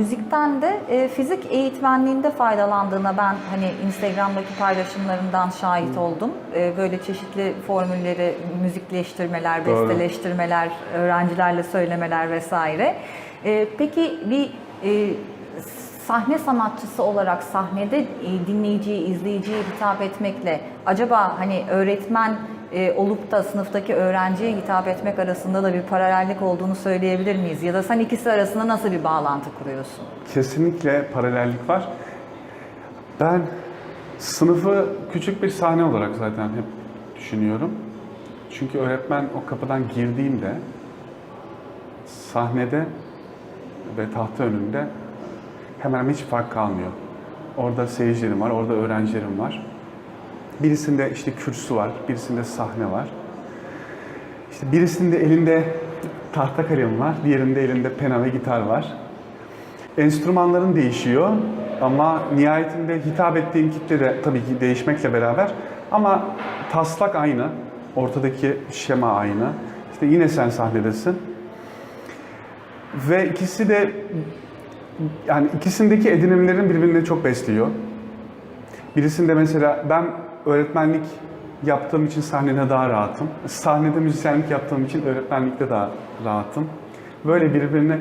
müzikten de e, fizik eğitmenliğinde faydalandığına ben hani Instagram'daki paylaşımlarından şahit oldum. E, böyle çeşitli formülleri, müzikleştirmeler, Doğru. besteleştirmeler, öğrencilerle söylemeler vesaire. E, peki bir e, sahne sanatçısı olarak sahnede e, dinleyiciye, izleyiciye hitap etmekle acaba hani öğretmen e, olup da sınıftaki öğrenciye hitap etmek arasında da bir paralellik olduğunu söyleyebilir miyiz? Ya da sen ikisi arasında nasıl bir bağlantı kuruyorsun? Kesinlikle paralellik var. Ben sınıfı küçük bir sahne olarak zaten hep düşünüyorum. Çünkü öğretmen o kapıdan girdiğimde sahnede ve tahta önünde hemen hiç fark kalmıyor. Orada seyircilerim var, orada öğrencilerim var. Birisinde işte kürsü var, birisinde sahne var. İşte birisinde elinde tahta kalem var, diğerinde elinde pena ve gitar var. Enstrümanların değişiyor ama nihayetinde hitap ettiğin kitle de tabii ki değişmekle beraber ama taslak aynı, ortadaki şema aynı. İşte yine sen sahnedesin. Ve ikisi de yani ikisindeki edinimlerin birbirini çok besliyor. Birisinde mesela ben öğretmenlik yaptığım için sahnede daha rahatım. Sahnede müzisyenlik yaptığım için öğretmenlikte daha rahatım. Böyle birbirini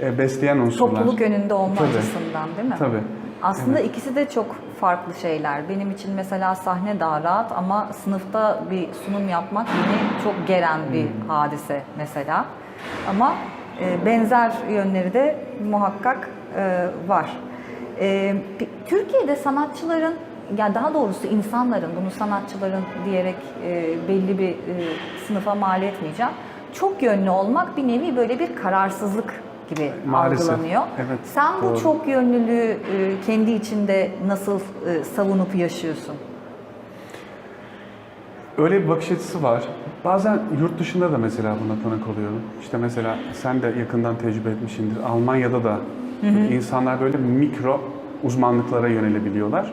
e, besleyen unsurlar. Topluluk önünde olma Tabii. açısından değil mi? Tabii. Aslında ikisi de çok farklı şeyler. Benim için mesela sahne daha rahat ama sınıfta bir sunum yapmak beni çok geren bir Hmm. hadise mesela. Ama e, benzer yönleri de muhakkak e, var. Türkiye'de sanatçıların, yani daha doğrusu insanların, bunu sanatçıların diyerek e, belli bir e, sınıfa mal etmeyeceğim. Çok yönlü olmak bir nevi böyle bir kararsızlık gibi Maalesef. algılanıyor. Evet, Sen bu doğru. çok yönlülüğü e, kendi içinde nasıl e, savunup yaşıyorsun? Öyle bir bakış açısı var. Bazen yurt dışında da mesela buna tanık oluyorum. İşte mesela sen de yakından tecrübe etmişsindir. Almanya'da da insanlar böyle mikro uzmanlıklara yönelebiliyorlar.